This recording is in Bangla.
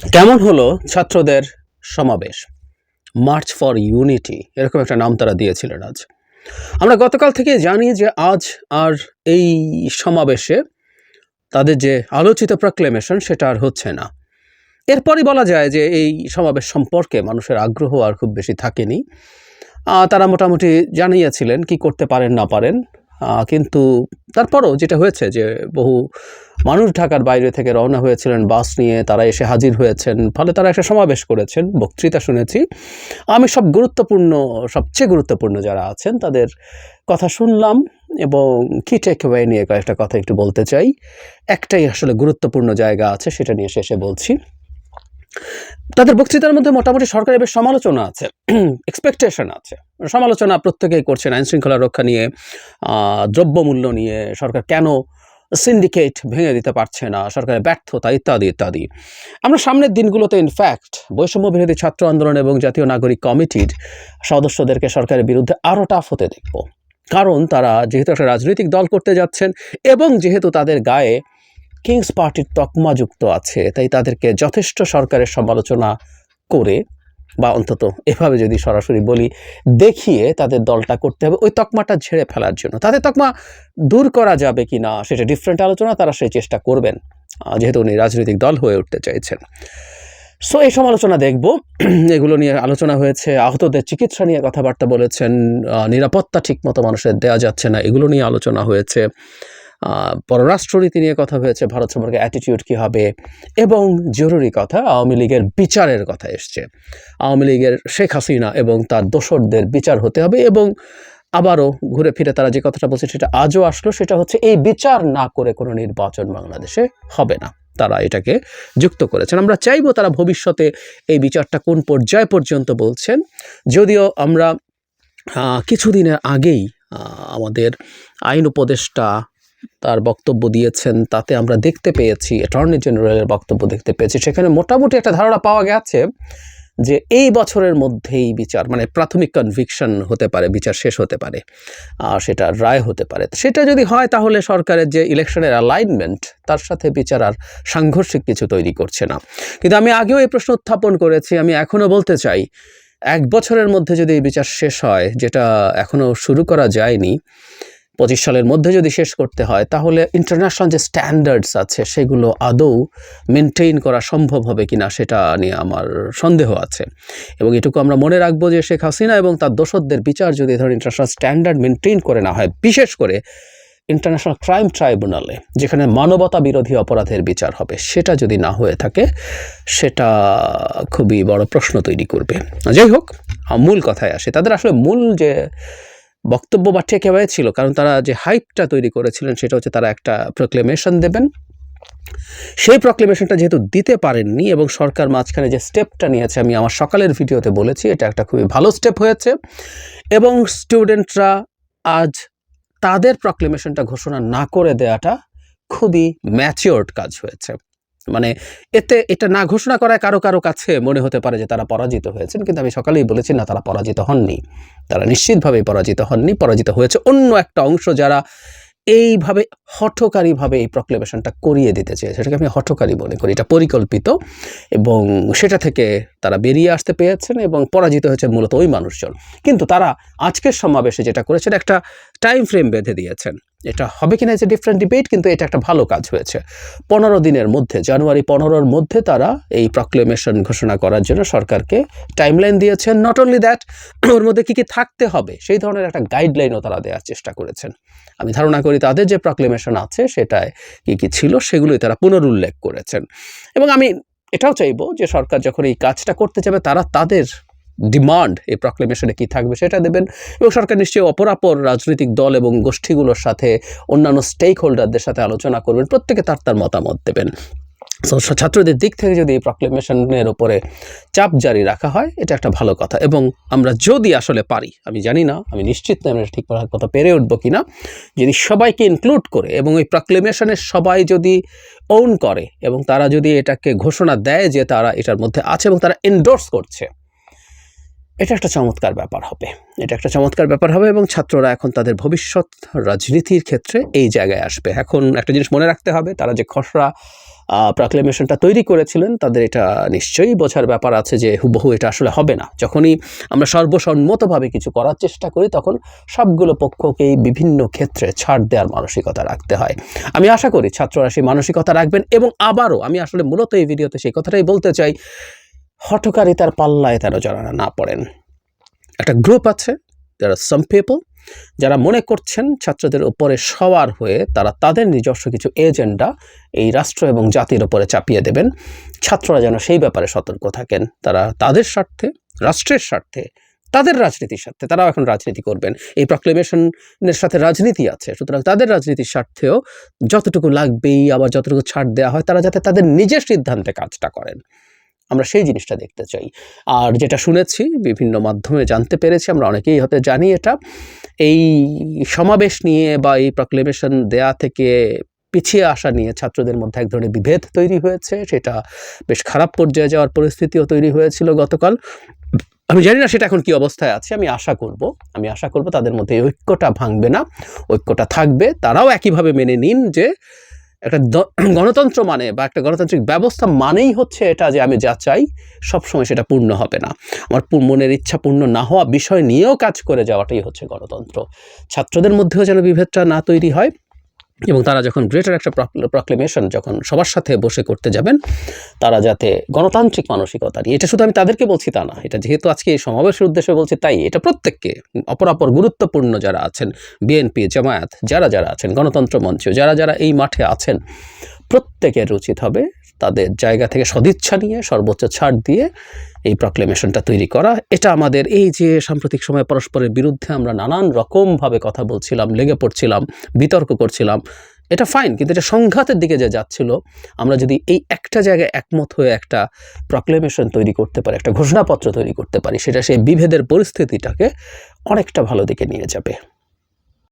কেমন হলো ছাত্রদের সমাবেশ? মার্চ ফর ইউনিটি এরকম একটা নাম তারা দিয়েছিলেন আজ। আমরা গতকাল থেকে জানি যে আজ আর এই সমাবেশে তাদের যে আলোচিত প্রক্লেমেশন সেটা আর হচ্ছে না। এরপরই বলা যায় যে এই সমাবেশ সম্পর্কে মানুষের আগ্রহ আর খুব বেশি থাকেনি। তারা মোটামুটি জানিয়েছিলেন কি করতে পারেন, না পারেন। কিন্তু তারপরও যেটা হয়েছে যে বহু মানুষ ঢাকার বাইরে থেকে রওনা হয়েছিলেন, বাস নিয়ে তারা এসে হাজির হয়েছেন। ফলে তারা একটা সমাবেশ করেছেন। বক্তৃতা শুনেছি। আমি সব গুরুত্বপূর্ণ, সবচেয়ে গুরুত্বপূর্ণ যারা আছেন, তাদের কথা শুনলাম এবং কি টেক অ্যাওয়ে নিয়ে কয়েকটা কথা একটু বলতে চাই। একটাই আসলে গুরুত্বপূর্ণ জায়গা আছে, সেটা নিয়ে শেষে বলছি। তাদের বক্তৃতার মধ্যে মোটামুটি সরকারের বেশ সমালোচনা আছে এক্সপেকটেশন আছে। সমালোচনা প্রত্যেকেই করছেন, আইনশৃঙ্খলা রক্ষা নিয়ে দ্রব্যমূল্য নিয়ে সরকার কেন সিন্ডিকেট ভেঙে দিতে পারছে না, সরকারের ব্যর্থতা ইত্যাদি ইত্যাদি। আমরা সামনের দিনগুলোতে ইনফ্যাক্ট বৈষম্য বিরোধী ছাত্র আন্দোলন এবং জাতীয় নাগরিক কমিটির সদস্যদেরকে সরকারের বিরুদ্ধে আরও টাফ হতে দেখব। কারণ তারা যেহেতু একটা রাজনৈতিক দল করতে যাচ্ছেন এবং যেহেতু তাদের গায়ে কিংস পার্টির তকমা যুক্ত আছে, তাই তাদেরকে যথেষ্ট সরকারের সমালোচনা করে বা অন্তত এভাবে যদি সরাসরি বলি, দেখিয়ে তাদের দলটা করতে হবে। ওই তকমাটা ঝেড়ে ফেলার জন্য। তাদের তকমা দূর করা যাবে কি না, সেটা ডিফারেন্ট আলোচনা, তারা সেই চেষ্টা করবেন যেহেতু উনি রাজনৈতিক দল হয়ে উঠতে চাইছেন। সো এই সমালোচনা দেখব। এগুলো নিয়ে আলোচনা হয়েছে। আহতদের চিকিৎসা নিয়ে কথাবার্তা বলেছেন নিরাপত্তা ঠিকমতো মানুষের দেওয়া যাচ্ছে না, এগুলো নিয়ে আলোচনা হয়েছে। পররাষ্ট্রনীতি নিয়ে কথা হয়েছে, ভারত সম্পর্কে অ্যাটিটিউড কী হবে এবং জরুরি কথা আওয়ামী লীগের বিচারের কথা এসছে। আওয়ামী লীগের শেখ হাসিনা এবং তার দোসরদের বিচার হতে হবে এবং আবারও ঘুরে ফিরে তারা যে কথাটা বলছে সেটা আজও আসলো, সেটা হচ্ছে এই বিচার না করে কোনো নির্বাচন বাংলাদেশে হবে না। তারা এটাকে যুক্ত করেছেন। আমরা চাইব তারা ভবিষ্যতে এই বিচারটা কোন পর্যায় পর্যন্ত বলছেন। যদিও আমরা কিছুদিনের আগেই আমাদের আইন উপদেষ্টা তার বক্তব্য দিয়েছেন, তাতে আমরা দেখতে পেয়েছি অ্যাটর্নি জেনারেলের বক্তব্য দেখতে পেয়েছি, সেখানে মোটামুটি একটা ধারণা পাওয়া গেছে যে এই বছরের মধ্যেই বিচার মানে প্রাথমিক কনভিকশন হতে পারে, বিচার শেষ হতে পারে, আর সেটা রায় হতে পারে। সেটা যদি হয় তাহলে সরকারের যে ইলেকশনের অ্যালাইনমেন্ট তার সাথে বিচার আর সাংঘর্ষিক কিছু তৈরি করছে না। কিন্তু আমি আগেও এই প্রশ্ন উত্থাপন করেছি, আমি এখনও বলতে চাই, এক বছরের মধ্যে যদি বিচার শেষ হয়, যেটা এখনও শুরু করা যায়নি পঁচিশ সালের মধ্যে যদি শেষ করতে হয়, তাহলে ইন্টারন্যাশনাল যে স্ট্যান্ডার্ডস আছে, সেগুলো আদৌ মেনটেইন করা সম্ভব হবে কি না সেটা নিয়ে আমার সন্দেহ আছে। এবং এটুকু আমরা মনে রাখব যে শেখ হাসিনা এবং তার দোসরদের বিচার যদি ধরুন ইন্টারন্যাশনাল স্ট্যান্ডার্ড মেনটেইন করে না হয়, বিশেষ করে ইন্টারন্যাশনাল ক্রাইম ট্রাইব্যুনালে যেখানে মানবতা বিরোধী অপরাধের বিচার হবে, সেটা যদি না হয়ে থাকে, সেটা খুবই বড় প্রশ্ন তৈরি করবে। যাই হোক মূল কথায় আসে। তাদের আসলে মূল যে বক্তব্য বা টেকেওয়ে ছিল, কারণ তারা যে হাইপটা তৈরি করেছিলেন সেটা হচ্ছে তারা একটা প্রক্লেমেশন দেবেন। সেই প্রক্লেমেশনটা যেহেতু দিতে পারেননি এবং সরকার মাঝখানে যে স্টেপটা নিয়েছে, আমি আমার সকালের ভিডিওতে বলেছি, এটা একটা খুবই ভালো স্টেপ হয়েছে। এবং স্টুডেন্টরা আজ তাদের প্রক্লেমেশনটা ঘোষণা না করে দেওয়াটা খুবই ম্যাচিওর্ড কাজ হয়েছে। মানে এতে, এটা না ঘোষণা করায় কারও কারও কাছে মনে হতে পারে যে তারা পরাজিত হয়েছেন, কিন্তু আমি সকালেই বলেছি না তারা পরাজিত হননি। তারা নিশ্চিতভাবেই পরাজিত হননি, পরাজিত হয়েছে অন্য একটা অংশ যারা এইভাবে হঠকারীভাবে এই প্রক্লেমেশনটা করিয়ে দিতে চেয়েছে। সেটাকে আমি হঠকারী মনে করি, এটা পরিকল্পিত এবং সেটা থেকে তারা বেরিয়ে আসতে পেরেছেন এবং পরাজিত হয়েছে মূলত ওই মানুষজন। কিন্তু তারা আজকের সমাবেশে যেটা করেছেন, একটা টাইম ফ্রেম বেঁধে দিয়েছেন। এটা হবে কিনা যে ডিফারেন্ট ডিবেট কিন্তু এটা একটা ভালো কাজ হয়েছে। পনেরো দিনের মধ্যে, জানুয়ারি পনেরোর মধ্যে তারা এই প্রক্লেমেশন ঘোষণা করার জন্য সরকারকে টাইমলাইন দিয়েছেন। নট অনলি দ্যাট ওর মধ্যে কী কী থাকতে হবে, সেই ধরনের একটা গাইডলাইনও তারা দেওয়ার চেষ্টা করেছেন। আমি ধারণা করি তাদের যে প্রক্লেমেশন আছে, সেটায় কী কী ছিল, সেগুলোই তারা পুনরুল্লেখ করেছেন। এবং আমি এটাও চাইব যে সরকার যখন এই কাজটা করতে যাবে, তারা তাদের ডিমান্ড এই প্রক্লেমেশনে কী থাকবে সেটা দেবেন। এবং সরকার নিশ্চয়ই অপরাপর রাজনৈতিক দল এবং গোষ্ঠীগুলোর সাথে অন্যান্য স্টেক হোল্ডারদের সাথে আলোচনা করবেন, প্রত্যেকে তার তার মতামত দেবেন। ছাত্রদের দিক থেকে যদি এই প্রক্লেমেশনের ওপরে চাপ জারি রাখা হয়, এটা একটা ভালো কথা। এবং আমরা যদি আসলে পারি, আমি জানি না, আমি নিশ্চিত না আমরা ঠিক করার কথা পেরে উঠবো কিনা, যদি সবাইকে ইনক্লুড করে এবং ওই প্রক্লেমেশনের সবাই যদি ওন করে এবং তারা যদি এটাকে ঘোষণা দেয় যে তারা এটার মধ্যে আছে এবং তারা এন্ডোর্স করছে এটা একটা চমৎকার ব্যাপার হবে। এটা একটা চমৎকার ব্যাপার হবে এবং ছাত্ররা এখন তাদের ভবিষ্যৎ রাজনীতির ক্ষেত্রে এই জায়গায় আসবে। এখন একটা জিনিস মনে রাখতে হবে, তারা যে খসড়া প্রক্লেমেশনটা তৈরি করেছিলেন, তাদের এটা নিশ্চয়ই বোঝার ব্যাপার আছে যে হুবহু এটা আসলে হবে না। যখনই আমরা সর্বসম্মতভাবে কিছু করার চেষ্টা করি, তখন সবগুলো পক্ষকেই বিভিন্ন ক্ষেত্রে ছাড় দেওয়ার মানসিকতা রাখতে হয়। আমি আশা করি ছাত্ররা সেই মানসিকতা রাখবেন এবং আবারও আমি আসলে মূলত এই ভিডিওতে সেই কথাটাই বলতে চাই হঠকারিতার পাল্লায় তারা যারা না পড়েন। একটা গ্রুপ আছে যারা সাম পিপল যারা মনে করছেন ছাত্রদের উপরে সওয়ার হয়ে তারা তাদের নিজস্ব কিছু এজেন্ডা এই রাষ্ট্র এবং জাতির উপরে চাপিয়ে দেবেন। ছাত্ররা যেন সেই ব্যাপারে সতর্ক থাকেন। তারা তাদের স্বার্থে, রাষ্ট্রের স্বার্থে, তাদের রাজনীতির স্বার্থে, তারাও এখন রাজনীতি করবেন। এই প্রক্লেমেশনের সাথে রাজনীতি আছে, সুতরাং তাদের রাজনীতির স্বার্থেও যতটুকু লাগবেই, আবার যতটুকু ছাড় দেওয়া হয়, তারা যাতে তাদের নিজের সিদ্ধান্তে কাজটা করেন। আমরা সেই জিনিসটা দেখতে চাই। আর যেটা শুনেছি, বিভিন্ন মাধ্যমে জানতে পেরেছি, আমরা অনেকেই হতে জানি এটা, এই সমাবেশ নিয়ে বা এই প্রক্লেমেশন দেয়া থেকে পিছিয়ে আসা নিয়ে ছাত্রদের মধ্যে এক ধরনের বিভেদ তৈরি হয়েছে। সেটা বেশ খারাপ পর্যায়ে যাওয়ার পরিস্থিতিও তৈরি হয়েছিল গতকাল। আমি জানি না সেটা এখন কি অবস্থায় আছে, আমি আশা করব। আমি আশা করব তাদের মধ্যে ঐক্যটা ভাঙবে না। ঐক্যটা থাকবে। তারাও একইভাবে মেনে নিন যে একটা গণতন্ত্র মানে বা একটা গণতান্ত্রিক ব্যবস্থা মানেই হচ্ছে এটা যে আমি যা চাই, সবসময় সেটা পূর্ণ হবে না। আমার মনের ইচ্ছা পূর্ণ না হওয়া বিষয় নিয়েও কাজ করে যাওয়াটাই হচ্ছে গণতন্ত্র। ছাত্রদের মধ্যেও যেন বিভেদটা না তৈরি হয় এবং তারা যখন গ্রেটার একটা প্রক্লেমেশন যখন সবার সাথে বসে করতে যাবেন, তারা যাতে গণতান্ত্রিক মানসিকতা নিয়ে, এটা শুধু আমি তাদেরকে বলছি তা না, এটা যেহেতু আজকে এই সমাবেশের উদ্দেশ্যে বলছি তাই, এটা প্রত্যেককে, অপরাপর গুরুত্বপূর্ণ যারা আছেন বিএনপি জামায়াত, যারা যারা আছেন, গণতন্ত্র মঞ্চ, যারা যারা এই মাঠে আছেন প্রত্যেকের উচিত হবে। তাদের জায়গা থেকে সদিচ্ছা নিয়ে, সর্বোচ্চ ছাড় দিয়ে এই প্রক্লেমেশনটা তৈরি করা। এটা আমাদের এই যে সাম্প্রতিক সময়ে পরস্পরের বিরুদ্ধে আমরা নানান রকমভাবে কথা বলছিলাম, লেগে পড়ছিলাম, বিতর্ক করছিলাম, এটা ফাইন কিন্তু এটা সংঘাতের দিকে যে যাচ্ছিল, আমরা যদি এই একটা জায়গায় একমত হয়ে একটা প্রক্লেমেশন তৈরি করতে পারি, একটা ঘোষণাপত্র তৈরি করতে পারি, সেটা সেই বিভেদের পরিস্থিতিটাকে অনেকটা ভালো দিকে নিয়ে যাবে।